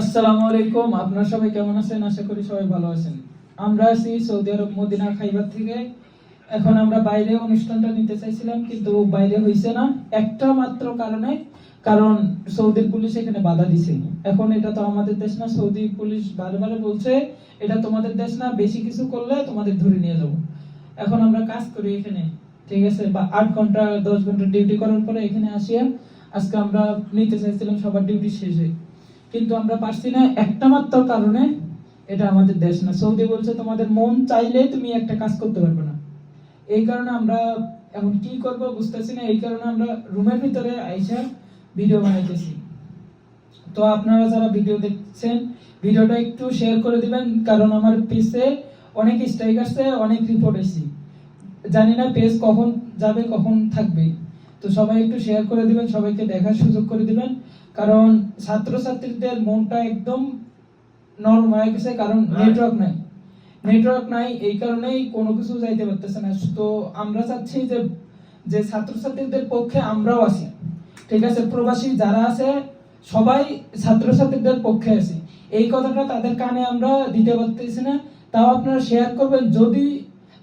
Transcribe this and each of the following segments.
আসসালামু আলাইকুম। আপনারা সবাই কেমন আছেন? আশা করি সবাই ভালো আছেন। আমরা আছি সৌদি আরব মদিনা খাইবার থেকে। এখন আমরা বাইরে অনুষ্ঠানটা নিতে চাইছিলাম, কিন্তু বাইরে হইছে না। একটা মাত্র কারণে, কারণ সৌদির পুলিশ এখানে বাধা দিছে। এখন এটা তো আমাদের দেশ না, সৌদি পুলিশ বারে বারে বলছে, এটা তোমাদের দেশ না, বেশি কিছু করলে তোমাদের ধরে নিয়ে যাব। এখন আমরা কাজ করি এখানে, ঠিক আছে? বা আট ঘণ্টা, দশ ঘণ্টা ডিউটি করার পরে এখানে আসিয়া, আজকে আমরা নিতে চাইছিলাম, সবার ডিউটি শেষে। কিন্তু আমরা পারছি না একটা মাত্র কারণে, এটা আমাদের দেশ না। সৌদি বলছে, তোমাদের মন চাইলে তুমি একটা কাজ করতে পারবে না। এই কারণে আমরা এখন কি করব বুঝতেছি না, এই কারণে আমরা রুমের ভিতরে আইসা ভিডিও বানাইতেছি। তো আপনারা যারা ভিডিও দেখছেন, ভিডিওটা একটু শেয়ার করে দিবেন, কারণ আমার পেজে অনেক স্ট্রাইক আসছে অনেক রিপোর্ট এসেছি জানি না পেজ কখন যাবে, কখন থাকবে। তো সবাই একটু শেয়ার করে দিবেন, সবাইকে দেখার সুযোগ করে দিবেন। কারণ ছাত্রছাত্রীদের মনটা একদম নরম হয়ে গেছে কারণ নেটওয়ার্ক নাই। নেটওয়ার্ক নাই এই কারণেই কোনো কিছু যাইতে পারতেছে না। তো আমরা চাচ্ছি যে যে ছাত্রছাত্রীদের পক্ষে আমরাও আছি। ঠিক আছে প্রবাসী যারা আছে সবাই ছাত্রছাত্রীদের পক্ষে আছে। এই কথাটা তাদের কানে আমরা দিতে পারতেছি না। তাও আপনারা শেয়ার করবেন যদি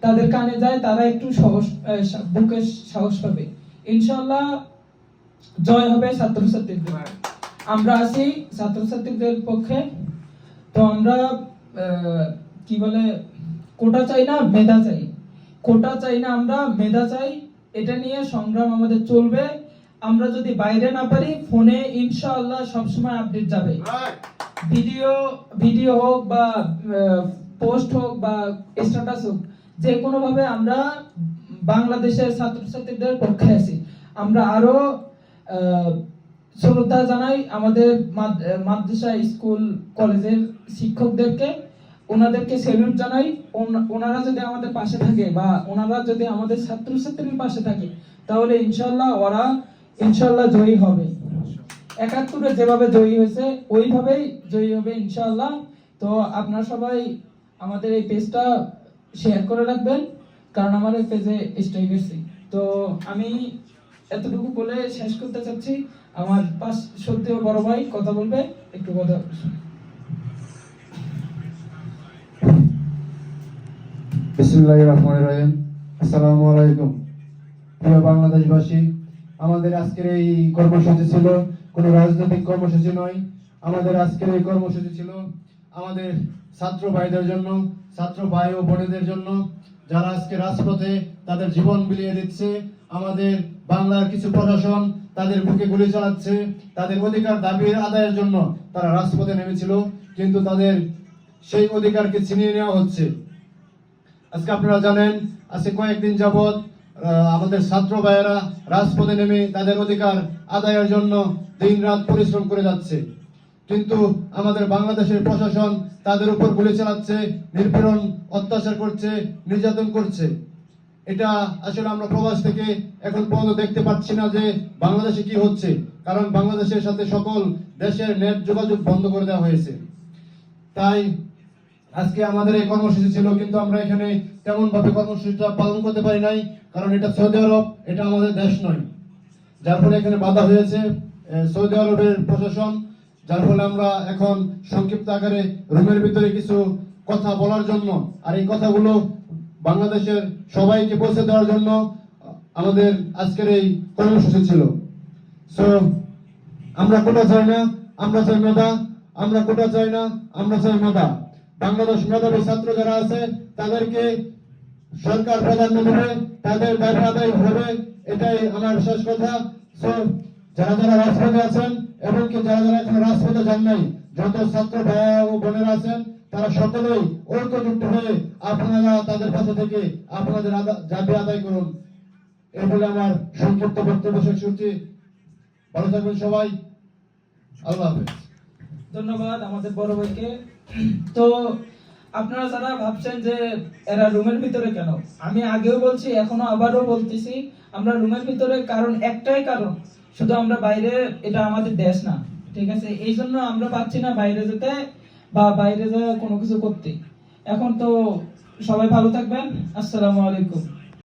তাদের কানে যায় তারা একটু সাহস আহ, বুকে সাহস পাবে। ইনশাল্লাহ জয় হবে ছাত্রছাত্রীদের। আমরা আছি ছাত্রছাত্রীদের পক্ষে। তো আমরা কি বলে কোটা চাই না মেধা চাই। কোটা চাই না আমরা মেধা চাই। এটা নিয়ে সংগ্রাম আমাদের চলবে। আমরা যদি বাইরে না পারি ফোনে ইনশাআল্লাহ সবসময় আপডেট যাবে। ভিডিও ভিডিও হোক বা পোস্ট হোক বা স্ট্যাটাস হোক যে কোনো ভাবে আমরা বাংলাদেশের ছাত্রছাত্রীদের পক্ষে আছি। আমরা আরও আহ, শ্রদ্ধা জানাই আমাদের মাদ্রাসা, স্কুল, কলেজের শিক্ষকদেরকে। ওনাদেরকে সেলুট জানাই। ওনারা যদি আমাদের পাশে থাকে বা ওনারা যদি আমাদের ছাত্রছাত্রীর পাশে থাকে, তাহলে ইনশাল্লাহ ওরা ইনশাল্লাহ জয়ী হবে। একাত্তরে যেভাবে জয়ী হয়েছে, ওইভাবেই জয়ী হবে ইনশাল্লাহ তো আপনারা সবাই আমাদের এই পেজটা শেয়ার করে রাখবেন, কারণ আমার এই পেজে স্ট্রাইক তো আমি এতটুকু বলে শেষ করতে চাচ্ছি। আমার পাশ সত্যি বড় ভাই, কথা বলবে, একটু কথা শুনুন। বিসমুল্লাহির রহমানির রহিম। আসসালামু আলাইকুম। প্রিয় বাংলাদেশবাসী, আমাদের আজকের এই কর্মসূচি ছিল কোনো রাজনৈতিক কর্মসূচি নয়। আমাদের আজকের এই কর্মসূচি ছিল আমাদের ছাত্র ভাইদের জন্য, ছাত্র ভাই ও বোনেদের জন্য, যারা আজকে রাজপথে তাদের জীবন বিলিয়ে দিচ্ছে। আমাদের বাংলার কিছু প্রশাসন তাদের বুকে গুলি চালাচ্ছে। তাদের অধিকার দাবির আদায়ের জন্য তারা রাজপথে নেমেছিল, কিন্তু তাদের সেই অধিকারকে ছিনিয়ে নেওয়া হচ্ছে। আজকে আপনারা জানেন, আজকে কয়েকদিন যাবৎ আমাদের ছাত্র ভাইয়েরা রাজপথে নেমে তাদের অধিকার আদায়ের জন্য দিন রাত পরিশ্রম করে যাচ্ছে। কিন্তু আমাদের বাংলাদেশের প্রশাসন তাদের উপর গুলি চালাচ্ছে, নির্পীড়ন, অত্যাচার করছে, নির্যাতন করছে। এটা আসলে আমরা প্রবাস থেকে এখন পর্যন্ত দেখতে পাচ্ছি না যে বাংলাদেশে কি হচ্ছে। কারণ বাংলাদেশের সাথে সকল দেশের নেট যোগাযোগ বন্ধ করে দেওয়া হয়েছে। তাই আজকে আমাদের এই কর্মসূচি ছিল, কিন্তু আমরা এখানে তেমন ভাবে কর্মসূচিটা পালন করতে পারি নাই, কারণ এটা সৌদি আরব, এটা আমাদের দেশ নয়। যার ফলে এখানে বাধা হয়েছে সৌদি আরবের প্রশাসন, যার ফলে আমরা এখন সংক্ষিপ্ত আকারে রুমের ভিতরে কিছু কথা বলার জন্য, আর এই কথাগুলো বাংলাদেশের সবাইকে পৌঁছে দেওয়ার জন্য আমাদের আজকের এই কর্মসূচি ছিল। সো আমরা কোটা চাই না, আমরা চাই মেধা, আমরা কোটা চাই না, আমরা চাই মেধা। বাংলাদেশ মেধাবী ছাত্র যারা আছে, তাদেরকে সরকার প্রাধান্য দেবে, তাদের দাবি আদায় হবে, এটাই আমার শেষ কথা। সো যারা যারা রাজপথে আছেন, এবং যারা যারা এখন রাজপথে যান নাই যত ছাত্র ভাইয়া ও বোনেরা আছেন, তারা সকলেই ঐক্যযুক্ত হয়ে আপনারা তাদের পাশে থেকে আপনাদের দাবি আদায় করুন। এই বলে আমার সংক্ষিপ্ত বক্তব্য শেষ করছি। ভালো থাকবেন সবাই। আল্লাহ হাফেজ। ধন্যবাদ আমাদের বড় ভাইকে। তো আপনারা যারা ভাবছেন যে এরা রুমের ভিতরে কেন? আমি আগেও বলছি, এখনও আবারও বলতেছি, আমরা রুমের ভিতরে কারণ একটাই কারণ। শুধু আমরা বাইরে, এটা আমাদের দেশ না। ঠিক আছে? এই জন্য আমরা পাচ্ছি না বাইরে যেতে বা বাইরে যাওয়া কোনো কিছু করতে। এখন তো সবাই ভালো থাকবেন। আসসালামু আলাইকুম।